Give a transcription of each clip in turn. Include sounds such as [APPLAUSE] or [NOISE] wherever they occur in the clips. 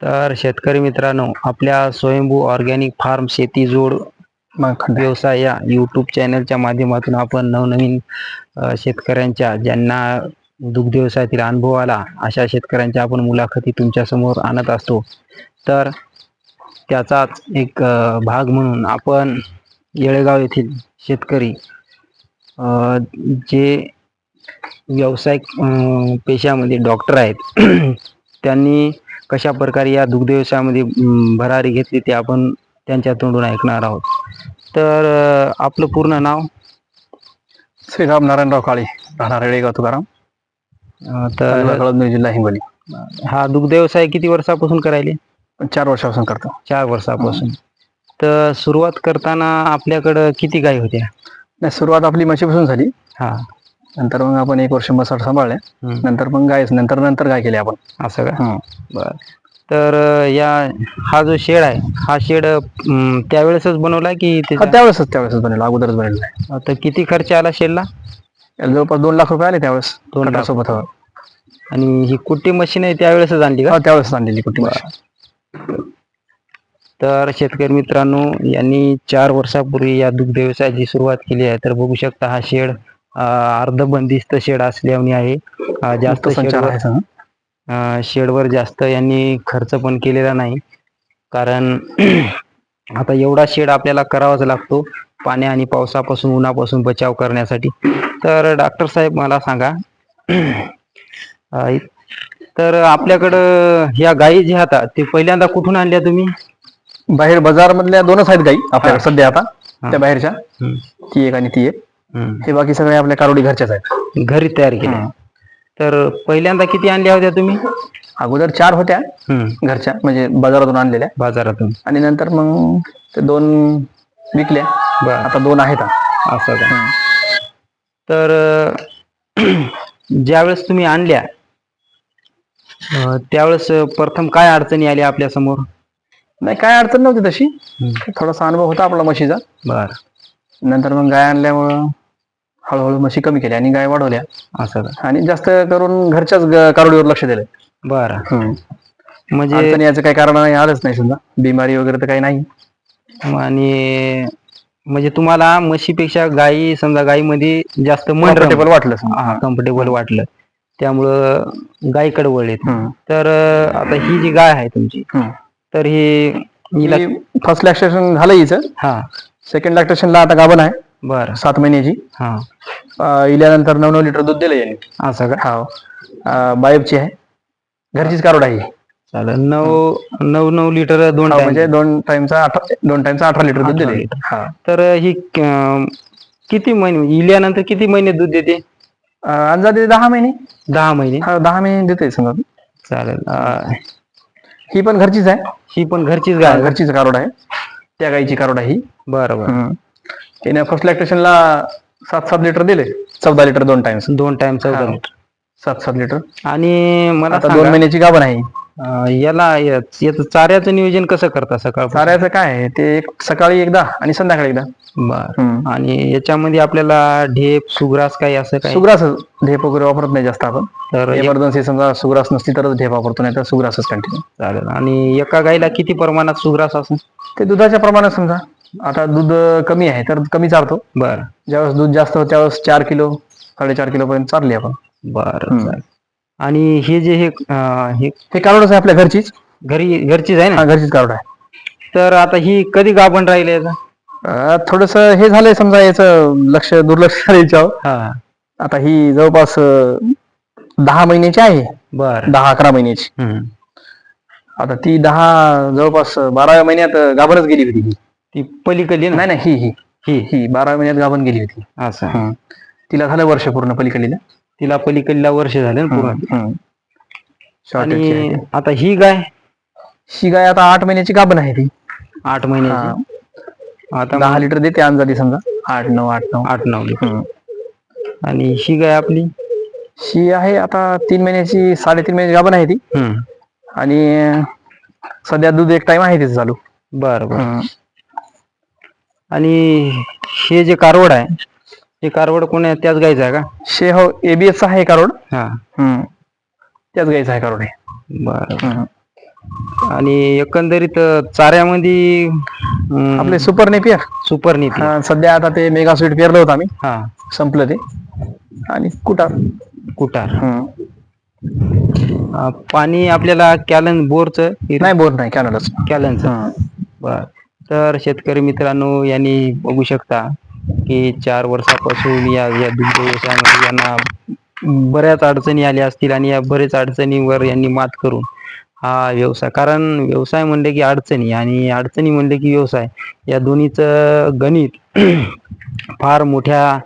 तर शेतकरी मित्रांनो आपल्या स्वयंभू ऑर्गॅनिक फार्म शेती जोड व्यवसाय या यूट्यूब चॅनलच्या माध्यमातून आपण नवनवीन शेतकऱ्यांच्या ज्यांना दुग्ध व्यवसायातील अनुभव आला अशा शेतकऱ्यांच्या आपण मुलाखती तुमच्यासमोर आणत असतो. तर त्याचाच एक भाग म्हणून आपण येळेगाव येथील शेतकरी जे व्यावसायिक पेशामध्ये डॉक्टर आहेत त्यांनी कशा प्रकारे या दुग्ध व्यवसायामध्ये भरारी घेतली ते आपण त्यांच्या तोंडून ऐकणार आहोत. तर आपलं पूर्ण नाव? श्रीराम नारायणराव काळे राहणार रेडेगाव तुकाराम. तर जिल्हा हिंगोली. हा दुग्ध व्यवसाय किती वर्षापासून करायले? चार वर्षापासून करतो. चार वर्षापासून. तर सुरुवात करताना आपल्याकडं किती गाय होत्या? नाही सुरुवात आपली म्हशीपासून झाली. हा. नंतर मग आपण एक वर्ष मसाड सांभाळल्या हम्म. नंतर मग गाय नंतर नंतर गाय केली आपण? असं का. बर. तर अ, या हा जो शेड आहे हा शेड त्यावेळेसच बनवला की हा त्याच्या त्यावेळेसच त्यावेळेस बनवलं. अगोदरच बनवलं. आहे आता किती खर्च आला शेडला? जवळपास दोन लाख रुपये आले त्यावेळेस. दोन लाख. सोबत आणि ही कुट्टी मशीन आहे त्यावेळेसच आणली का? त्यावेळेस आणलेली म्हशी. तर शेतकरी मित्रांनो यांनी चार वर्षापूर्वी या दुग्ध व्यवसायाची सुरुवात केली आहे. तर बघू शकता हा शेड अर्ध बंदिस्त शेड असल्याने आहे. जास्त शेडवर शेडवर जास्त यांनी खर्च पण केलेला नाही. कारण [CLEARS THROAT] आता एवढा शेड आपल्याला करावाच लागतो पाण्या आणि पावसापासून उन्हापासून बचाव करण्यासाठी. तर डॉक्टर साहेब मला सांगा. [CLEARS THROAT] तर आपल्याकडं ह्या गायी ज्या आता ते पहिल्यांदा कुठून आणल्या तुम्ही? बाहेर बाजार मधल्या दोनच आहेत गाई आपल्याकडे सध्या आता. त्या बाहेरच्या. ती एक आणि ती एक. हे बाकी सगळे आपल्या कारोडी घरच्याच आहेत. घरी तयार केल्या हं. तर पहिल्यांदा किती आणल्या होत्या तुम्ही? अगोदर चार होत्या घरच्या म्हणजे बाजारातून आणलेल्या. बाजारातून. आणि नंतर मग ते दोन विकल्या बर. आता दोन आहेत. असं का. तर [CLEARS THROAT] ज्यावेळेस तुम्ही आणल्या अं, त्यावेळेस प्रथम काय अडचणी आल्या आपल्यासमोर नाही काय अडचण नव्हती तशी. थोडासा अनुभव होता आपला म्हशीचा. बर. नंतर मग गाय आणल्यामुळं हळूहळू म्हशी कमी केल्या आणि गाय वाढवल्या. असं का? आणि जास्त करून घरच्याच ग- कारोडीवर लक्ष दिलं. बर. म्हणजे अडचण याचं काही कारण आलंच नाही समजा. बिमारी वगैरे तर काही नाही. आणि म्हणजे तुम्हाला म्हशीपेक्षा गायी समजा गायीमध्ये जास्त मन कम्फर्टेबल वाटलं समजा. कम्फर्टेबल वाटलं. त्यामुळं गायीकडे वळले हम्म. तर अं, आता ही जी गाय आहे तुमची हम्म. तर ही हिला फर्स्ट लॅक्टेशन झालं हिचं. हा. सेकंड लॅक्टेशनला आता गाभण आहे. बर. सात महिन्याची. हा. अं, इल्यानंतर नऊ नऊ लिटर दूध दिलं याने. असं का? हा बायबची आहे. घरचीच कारोड आहे. चालेल. नऊ नऊ नऊ लिटर दोन हा, time. म्हणजे दोन टाइमचा अठरा दोन टाइमचा अठरा लिटर दूध दिले. हा. तर ही अं, किती महिने इल्यानंतर किती महिने दूध देते? अं, अंदाजे दहा महिने. दहा महिने. हा दहा महिने देते समजा. चालेल. अं, ही पण घरचीच आहे. ही पण घरचीच गाय? घरचीच कारोड आहे. त्या गाईची कारोड आहे ही. बरं बरं. हम्म. तिने फर्स्ट लॅक्टेशनला सात सात लिटर दिले. चौदा लिटर दोन टाइम्स दोन टाइम चौदा. लिटर सात सात लिटर आणि मला आता दोन सांगा, महिन्याची गाभण आहे. अं, याला या- याचं चाऱ्याचं नियोजन कसं करता सकाळ चाऱ्याचं काय आहे ते एक सकाळी एकदा आणि संध्याकाळी एकदा. बर. हम्म. आणि याच्यामध्ये आपल्याला ढेप सुग्रास काही असं काही? सुग्रास ढेप वगैरे वापरत नाही जास्त आपण. तर एक- इमर्जन्सी समजा सुग्रास नसती तरच ढेप वापरतो नाही तर सुग्रासच कंटिन्यू चालेल. आणि एका गायला किती प्रमाणात सुग्रास असं ते दुधाच्या प्रमाणात समजा. आता दूध कमी आहे तर कमी चारतो. बर. ज्यावेळेस दूध जास्त होतं त्यावेळेस चार किलो साडेचार किलो पर्यंत चारली आपण. बर. चालेल. आणि हे जे हे अं, हे हे कारोडच आहे आपल्या घरचीच? घरी घरचीच आहे ना? घरचीच कारोड आहे. तर आता ही कधी गाभण राहिले याचा थोडस हे झालंय समजा याचं लक्ष दुर्लक्ष झालं याच्यावर. हा. आता ही जवळपास अं, दहा महिन्याची आहे. बर. दहा अकरा महिन्याची. हम्म. आता ती दहा जवळपास बाराव्या महिन्यात गाभणच गेली होती ही. ती पलीकडली ना? नाही नाही ही ही ही ही. बाराव्या महिन्यात गाभण गेली होती. असं. हं. तिला झालं वर्ष पूर्ण पलीकडीला तिला पलीकडला वर्ष झाले ना पूर्ण. Shortage ची आहे आणि ती. आता ही गाय ही गाय आता आठ महिन्याची गाभण आहे ती. आठ महिन्याची? आता दहा लिटर देते अंदाजे समजा. आठ नऊ आठ नऊ. आठ नऊ लिटर. आणि ही गाय आपली? ही आहे आता तीन महिन्याची साडेतीन महिन्याची गाभण आहे ती. हम्म आणि सध्या दूध एक टाइम आहे तिचं चालू. बर बर. आणि हे जे कारवड आहे हे कारवड कोण आहे त्याच गायचं आहे का? शे हो एबीएस आहे कारोड हा. त्याच गायचं आहे कारोड हे. बर. आणि एकंदरीत चाऱ्यामध्ये अं, आपले सुपर नेपियर. सुपर नीती सध्या आता ते मेगा स्वीट पेरलं होतं आम्ही. हा. संपलं ते. आणि कुटार. कुटार. हम्म. अं, पाणी आपल्याला कॅलन बोरचं? नाही बोर नाही कॅनलच. कॅलनचं. बर. तर शेतकरी मित्रांनो यांनी बघू शकता की चार वर्षापासून या या दुग्ध व्यवसायामध्ये यांना बऱ्याच अडचणी आल्या असतील आणि या बरेच अडचणीवर यांनी मात करून हा व्यवसाय कारण व्यवसाय म्हणले की अडचणी आणि अडचणी म्हणले की व्यवसाय. या दोन्हीचं गणित [CLEARS THROAT] फार मोठ्या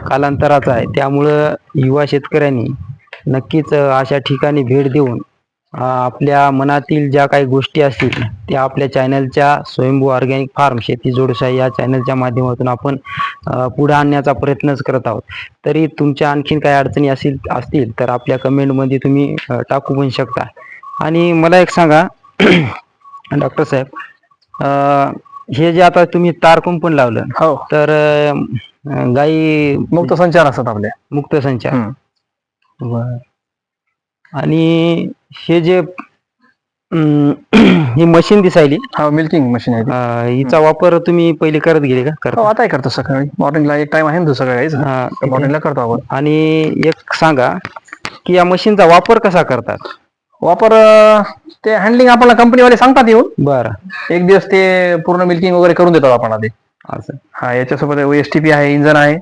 कालांतराचं आहे. त्यामुळं युवा शेतकऱ्यांनी नक्कीच अशा ठिकाणी भेट देऊन आपल्या मनातील ज्या काही गोष्टी असतील त्या आपल्या चॅनलच्या स्वयंभू ऑर्गॅनिक फार्म शेती जोडशाही या चॅनलच्या माध्यमातून आपण पुढे आणण्याचा प्रयत्नच करत आहोत. तरी तुमच्या आणखीन काही अडचणी असतील असतील तर आपल्या कमेंटमध्ये तुम्ही टाकू पण शकता. आणि मला एक सांगा [CLEARS THROAT] डॉक्टर साहेब हे जे आता तुम्ही तार कुंपण लावलं हो. तर गाई मुक्त संचार असतात आपले. मुक्त संचार. आणि हे जे अं, [CLEARS THROAT] ही मशीन दिसायली हा मिल्किंग मशीन आहे ती. अं, हिचा वापर तुम्ही पहिले करत गेले का? हो करता आताही करतो सकाळी. मॉर्निंगला एक टाइम आहे ना तो सकाळी हा, मॉर्निंगला करतो आपण. आणि एक सांगा की या मशीनचा वापर कसा करतात? वापर अं, ते हँडलिंग आपल्याला कंपनीवाले सांगतात येऊन. बर. एक दिवस ते पूर्ण मिल्किंग वगैरे करून देतात आपण आधी. असं. हा याच्यासोबत एस टी पी आहे इंजन आहे.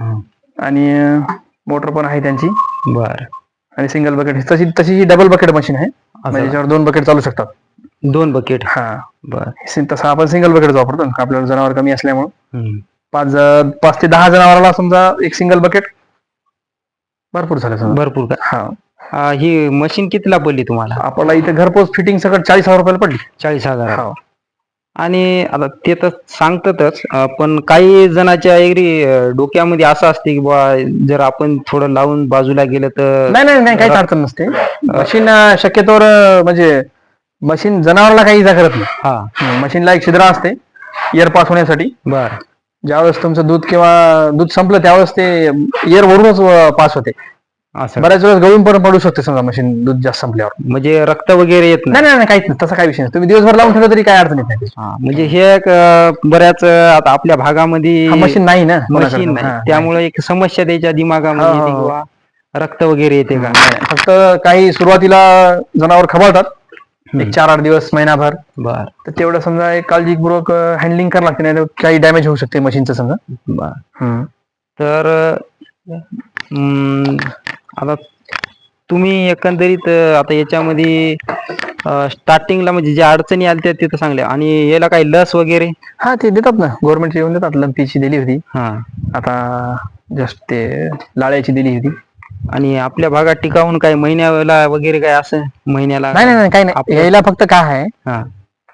हं. आणि मोटर पण आहे त्यांची. बर. आणि सिंगल बकेट तशी तशी ही डबल बकेट मशीन आहे असं म्हणजे याच्यावर दोन बकेट चालू शकतात. दोन बकेट हा. बर. तसं आपण सिंगल बकेट वापरतो ना, आपल्याला जनावर कमी असल्यामुळे. पाच पाच ते दहा जनावराला समजा एक सिंगल बकेट भरपूर झालं भरपूर का? हा. ही मशीन कितीला पडली तुम्हाला? आपल्याला इथे घरपोच फिटिंग सगळं चाळीस हजार रुपयाला पडली. चाळीस हजार. हो. आणि आता ते तर सांगतातच पण काही जणाच्या एगरी डोक्यामध्ये असं असते की बा जर आपण थोडं लावून बाजूला गेलं तर नाही नाही नाही काहीच अडचण नसते. मशीन शक्यतोवर म्हणजे मशीन जनावराला काही इजा करत नाही. हा. मशीनला एक छिद्र असते इयर पास होण्यासाठी. बर. ज्यावेळेस तुमचं दूध किंवा दूध संपलं त्यावेळेस ते इयर वरूनच पास होते. असं. बऱ्याच वेळेस गळून पण पडू शकते समजा मशीन दूध जास्त संपल्यावर. म्हणजे रक्त वगैरे येत नाही. नाही नाही नाही, काहीच नाही. तसा काही विषय नाही. तुम्ही दिवसभर लावून ठेवलं तरी काय अडचण येत नाही हा, म्हणजे हे एक अं, बऱ्याच अं, आता आपल्या भागामध्ये मशीन नाही ना कोणाकडे. मशीन नाही. त्यामुळे एक समस्या त्याच्या दिमागामध्ये हो, येते हो, हो. किंवा रक्त वगैरे येते का? नाही. फक्त काही सुरुवातीला जनावर खवळतात एक चार आठ दिवस महिनाभर. बर. तर तेवढं समजा एक काळजीपूर्वक हँडलिंग करावं लागते नाही काही डॅमेज होऊ शकते मशीनचं समजा. बर. हम्म. तर अं, आता तुम्ही एकंदरीत आता याच्यामध्ये स्टार्टिंगला म्हणजे ज्या अडचणी आल्या त्या तिथं सांगल्या. आणि याला काही लस वगैरे? हा ते देतात ना. गव्हर्नमेंट येऊन देतात. लंपीची दिली होती. हा. आता जस्ट ते लाळ्याची दिली होती. आणि आपल्या भागात टिकावून काही महिन्याला वगैरे काय असं? महिन्याला नाही नाही नाही, काही नाही. आपलं- यायला फक्त काय आहे? हा.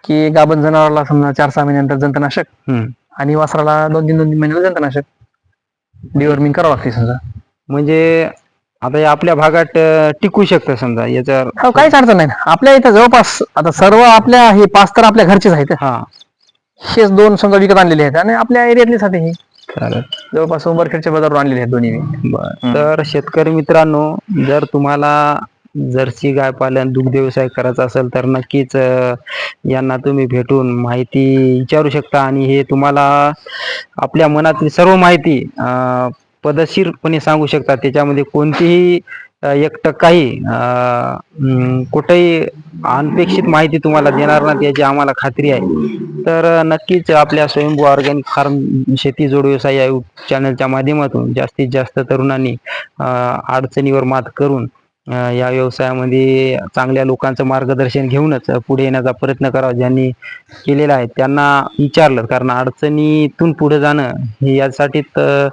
की गाभण जनावराला समजा चार सहा महिन्यानंतर जंतनाशक हम्म. आणि वासराला दोन तीन दोन तीन महिन्याला जंतनाशक. डिवॉर्मिंग करावं लागते समजा. म्हणजे आता हे आपल्या भागात अं, टिकू शकतं समजा याच्यावर हो काहीच अडचण नाही ना. आपल्या इथं जवळपास आता सर्व आपल्या हे पाच तर आपल्या घरचेच आहेत. हा. हेच दोन समजा विकत आणलेले आहेत आणि आपल्या एरियातलेच आहेत हे. चालेल. जवळपास उंबरखेडच्या बाजारावर आणलेले आहेत दोन्ही बी. बर. तर शेतकरी मित्रांनो जर तुम्हाला जर्सी गाय पालन दुग्ध व्यवसाय करायचा असेल तर नक्कीच अं, यांना तुम्ही भेटून माहिती विचारू शकता. आणि हे तुम्हाला आपल्या मनातील सर्व माहिती अं, पदशीरपणे सांगू शकता त्याच्यामध्ये कोणतीही एक टक्काही कुठेही अनपेक्षित माहिती तुम्हाला देणार नाही याची आम्हाला खात्री आहे. तर नक्कीच आपल्या स्वयंभू ऑर्गॅनिक फार्म शेती जोड व्यवसाय या चॅनलच्या माध्यमातून जास्तीत जास्त तरुणांनी अडचणीवर मात करून या व्यवसायामध्ये चांगल्या लोकांचं मार्गदर्शन घेऊनच पुढे येण्याचा प्रयत्न करावा ज्यांनी केलेला आहे त्यांना विचारलं. कारण अडचणीतून पुढे जाणं हे यासाठीच अं,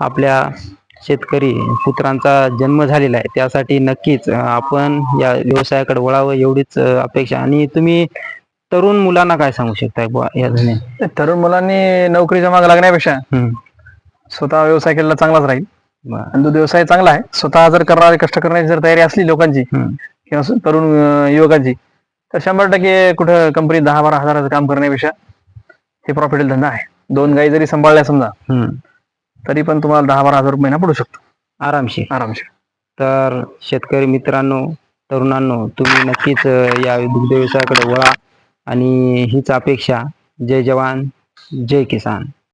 आपल्या शेतकरी पुत्रांचा जन्म झालेला आहे त्यासाठी नक्कीच आपण या व्यवसायाकडे वळावं एवढीच अपेक्षा आणि तुम्ही तरुण मुलांना काय सांगू शकताय बुवा या तरुण मुलांनी नोकरीच्या मागे लागण्यापेक्षा. स्वतः व्यवसाय केलेला चांगलाच राहील. आणि दूध व्यवसाय चांगला आहे स्वतः जर करणारे कष्ट करण्याची जर तयारी असली लोकांची. किंवा तरुण युवकांची तर शंभर टक्के कुठं कंपनी दहा बारा हजाराचं काम करण्यापेक्षा हे प्रॉफिटेबल धंदा आहे दोन गाई जरी सांभाळल्या समजा. तरी पण तुम्हाला दहा बारा हजार रुपये महिना पडू शकतो. आरामशीर. आरामशीर. तर शेतकरी मित्रांनो तरुणांनो तुम्ही नक्कीच अ, या दुग्ध व्यवसायाकडे वळा. आणि हीच अपेक्षा. जय जवान जय किसान.